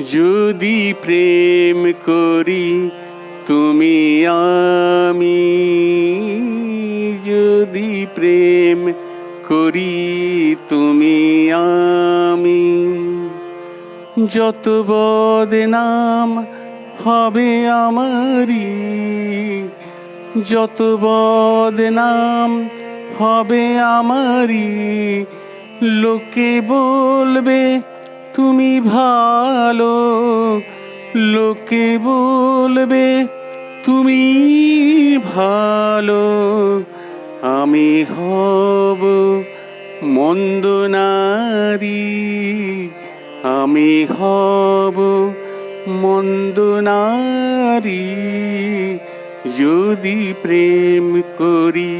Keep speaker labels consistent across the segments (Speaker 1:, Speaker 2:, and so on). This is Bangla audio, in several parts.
Speaker 1: যদি প্রেম করি, তুমি আমি। যদি প্রেম করি, তুমি আমি। যত বদনাম হবে আমারি যত বদনাম হবে আমারি লোকে বলবে তুমি ভালো লোকে বলবে, তুমি ভালো, আমি হব মন্দ নারী, আমি হব মন্দ নারী। যদি প্রেম করি,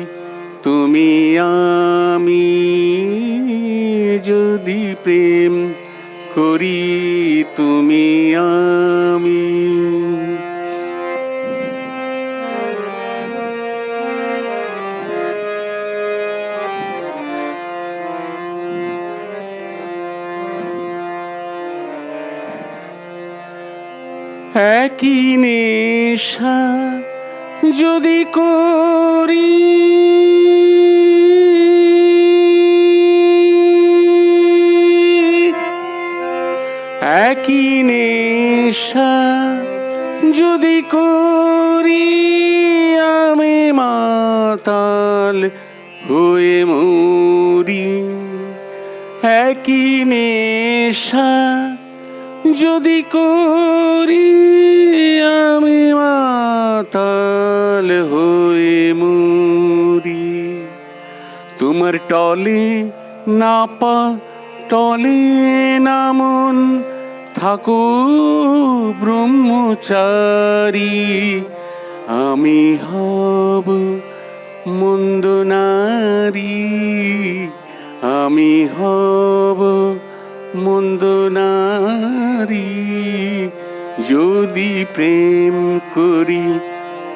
Speaker 1: তুমি আমি, যদি প্রেম করি তুমি আমি। একই নেশা যদি করি একই নেশা যদি করি আমি মাতাল হয়ে মরি। একই নেশা, যদি করি আমি মাতাল হয়ে মরি। তোমার টলে না পা, টলে না মন থাকো ব্রহ্মচারী, আমি হব মন্দ নারী, আমি হব মন্দ নারী। যদি প্রেম করি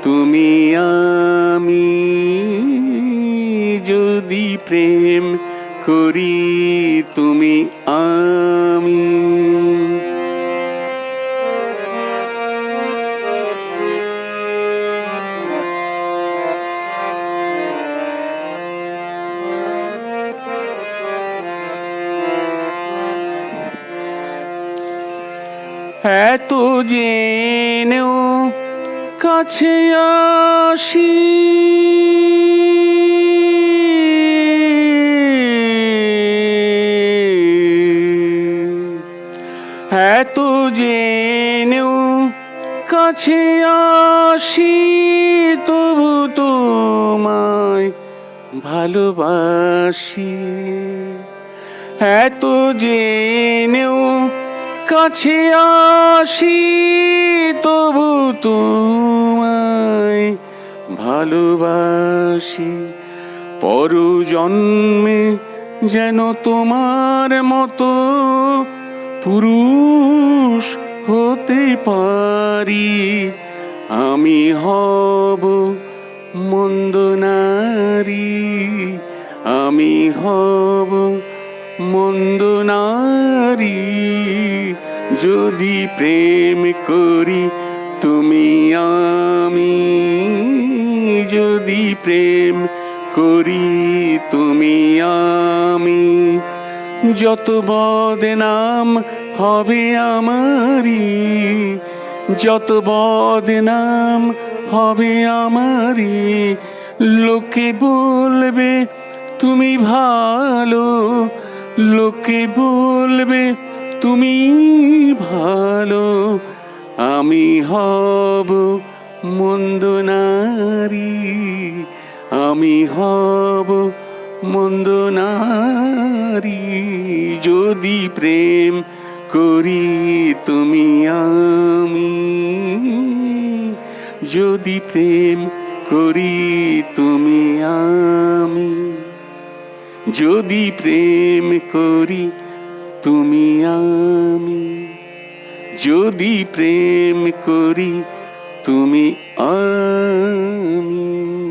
Speaker 1: তুমি আমি, যদি প্রেম করি তুমি আমি। এত জেনেও কাছে আসি। এত জেনেও কাছে আসি তবু তোমায় ভালোবাসি। এত জেনেও কাছে আসি, তবু তোমায় ভালোবাসি। পর জন্মে যেন তোমার মতো পুরুষ হতে পারি। আমি হব মন্দ নারী। আমি হব মন্দ নারী। যদি প্রেম করি তুমি আমি, যদি প্রেম করি তুমি আমি, যত বদনাম হবে আমারই, যত বদনাম হবে আমারই, লোকে বলবে তুমি ভালো, লোকে বলবে তুমি ভালো, আমি হব মন্দ নারী, আমি হব মন্দ নারী। যদি প্রেম করি তুমি আমি, যদি প্রেম করি তুমি আমি, যদি প্রেম করি তুমি আমি যদি প্রেম করি তুমি আমি।